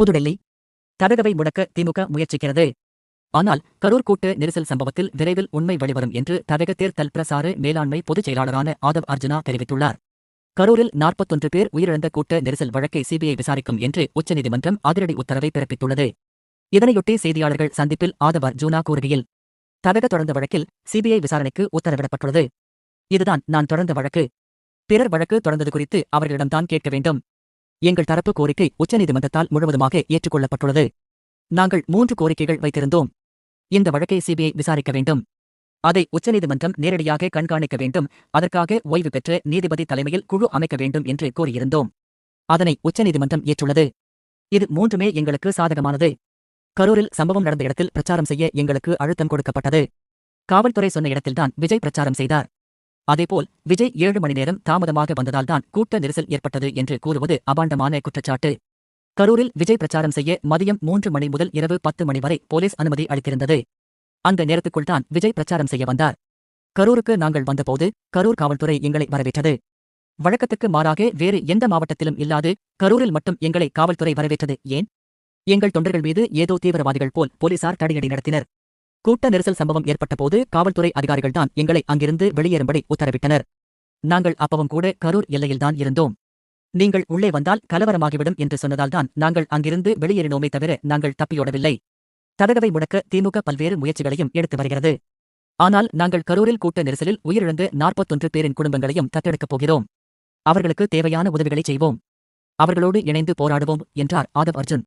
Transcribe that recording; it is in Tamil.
புதுடெல்லி. தடகவை முடக்க திமுக முயற்சிக்கிறது. ஆனால் கரூர் கூட்டு நெரிசல் சம்பவத்தில் விரைவில் உண்மை வெளிவரும் என்று தடக தேர்தல் பிரசார மேலாண்மை பொதுச் செயலாளரான ஆதவ் அர்ஜுனா தெரிவித்துள்ளார். கரூரில் நாற்பத்தொன்று பேர் உயிரிழந்த கூட்ட நெரிசல் வழக்கை சிபிஐ விசாரிக்கும் என்று உச்சநீதிமன்றம் அதிரடி உத்தரவை பிறப்பித்துள்ளது. இதனையொட்டி செய்தியாளர்கள் சந்திப்பில் ஆதவ் அர்ஜுனா கூறுகையில் தடக தொடர்ந்த வழக்கில் சிபிஐ விசாரணைக்கு உத்தரவிடப்பட்டுள்ளது. இதுதான் நான் தொடர்ந்த வழக்கு. பிறர் வழக்கு தொடர்ந்தது குறித்து அவர்களிடம்தான் கேட்க வேண்டும். எங்கள் தரப்பு கோரிக்கை உச்சநீதிமன்றத்தால் முழுவதுமாக ஏற்றுக்கொள்ளப்பட்டுள்ளது. நாங்கள் மூன்று கோரிக்கைகள் வைத்திருந்தோம். இந்த வழக்கை சிபிஐ விசாரிக்க வேண்டும். அதை உச்சநீதிமன்றம் நேரடியாக கண்காணிக்க வேண்டும். அதற்காக ஓய்வு பெற்ற நீதிபதி தலைமையில் குழு அமைக்க வேண்டும் என்று கூறியிருந்தோம் அதனை உச்சநீதிமன்றம் ஏற்றுள்ளது. இது மூன்றுமே எங்களுக்கு சாதகமானது. கரூரில் சம்பவம் நடந்த இடத்தில் பிரச்சாரம் செய்ய எங்களுக்கு அழுத்தம் கொடுக்கப்பட்டது. காவல்துறை சொன்ன இடத்தில்தான் விஜய் பிரச்சாரம் செய்தார். அதேபோல் விஜய் ஏழு மணி நேரம் தாமதமாக வந்ததால்தான் கூட்ட நெரிசல் ஏற்பட்டது என்று கூறுவது அபாண்டமான குற்றச்சாட்டு. கரூரில் விஜய் பிரச்சாரம் செய்ய மதியம் மூன்று மணி முதல் இரவு பத்து மணி வரை போலீஸ் அனுமதி அளித்திருந்தது. அந்த நேரத்துக்குள் தான் விஜய் பிரச்சாரம் செய்ய வந்தார். கரூருக்கு நாங்கள் வந்தபோது கரூர் காவல்துறை எங்களை வரவேற்றது. வழக்கத்துக்கு மாறாக வேறு எந்த மாவட்டத்திலும் இல்லாது கரூரில் மட்டும் எங்களை காவல்துறை வரவேற்றது. ஏன்? எங்கள் தொண்டர்கள் மீது ஏதோ தீவிரவாதிகள் போல் போலீசார் தடியடி நடத்தினர். கூட்ட நெரிசல் சம்பவம் ஏற்பட்டபோது காவல்துறை அதிகாரிகள் தான் எங்களை அங்கிருந்து வெளியேறும்படி உத்தரவிட்டனர். நாங்கள் அப்பவும் கூட கரூர் எல்லையில்தான் இருந்தோம். நீங்கள் உள்ளே வந்தால் கலவரமாகிவிடும் என்று சொன்னதால்தான் நாங்கள் அங்கிருந்து வெளியேறினோமே தவிர நாங்கள் தப்பியோடவில்லை. தடகவை முடக்க திமுக பல்வேறு முயற்சிகளையும் எடுத்து வருகிறது. ஆனால் நாங்கள் கரூரில் கூட்ட நெரிசலில் உயிரிழந்து நாற்பத்தொன்று பேரின் குடும்பங்களையும் தத்தெடுக்கப் போகிறோம். அவர்களுக்கு தேவையான உதவிகளை செய்வோம். அவர்களோடு இணைந்து போராடுவோம் என்றார் ஆதவ் அர்ஜுன்.